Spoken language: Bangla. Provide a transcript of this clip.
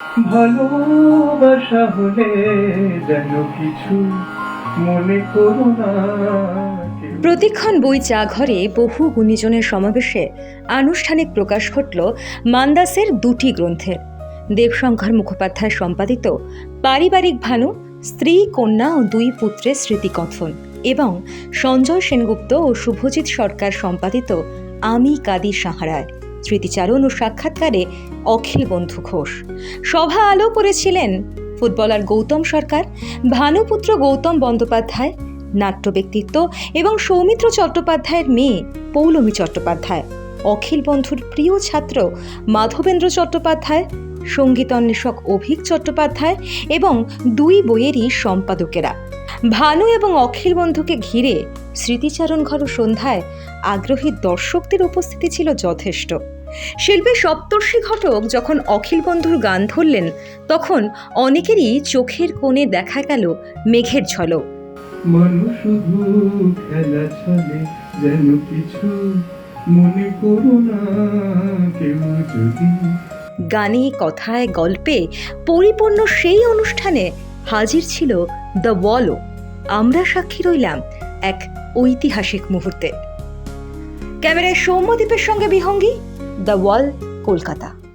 ভালোবাসা হলে যেন কিছু মনে করো না বই চা ঘরে বহু গুণীজনের সমাবেশে আনুষ্ঠানিক প্রকাশ ঘটল মান্দাসের দুটি গ্রন্থের দেবশঙ্কর মুখোপাধ্যায় সম্পাদিত পারিবারিক ভানু, স্ত্রী, কন্যা ও দুই পুত্রের স্মৃতিকথন এবং সঞ্জয় সেনগুপ্ত ও শুভজিৎ সরকার সম্পাদিত আমি কাদি সাহারায়। স্মৃতিচারণ ও সাক্ষাৎকারে অখিল বন্ধু ঘোষ। সভা আলো করেছিলেন ফুটবলার গৌতম সরকার, ভানুপুত্র গৌতম বন্দ্যোপাধ্যায়, নাট্য ব্যক্তিত্ব এবং সৌমিত্র চট্টোপাধ্যায়ের মেয়ে পৌলমী চট্টোপাধ্যায়। অখিল বন্ধুর প্রিয় ছাত্র মাধবেন্দ্র চট্টোপাধ্যায় সংগীত অন্বেষক অভিক চট্টোপাধ্যায় এবং দুই বইয়েরই সম্পাদকেরা। ভানু এবং অখিল বন্ধুকে ঘিরে স্মৃতিচারণ ঘর সন্ধ্যায় আগ্রহী দর্শকদের উপস্থিতি ছিল যথেষ্ট। শিল্পী সপ্তর্ষি ঘটক যখন অখিল বন্ধুর গান ধরলেন, তখন অনেকেরই চোখের কোণে দেখা গেল মেঘের ঝলক। মানুষ খেলা চলে যেন কিছু মনে করো না, কেউ যদি গানে, কথায়, গল্পে পরিপূর্ণ সেই অনুষ্ঠানে হাজির ছিল দ্য ওয়ালও আমরা সাক্ষী রইলাম এক ঐতিহাসিক মুহূর্তে। ক্যামেরায় সৌম্যদ্বীপের সঙ্গে বিহঙ্গী দ্য ওয়াল, কলকাতা।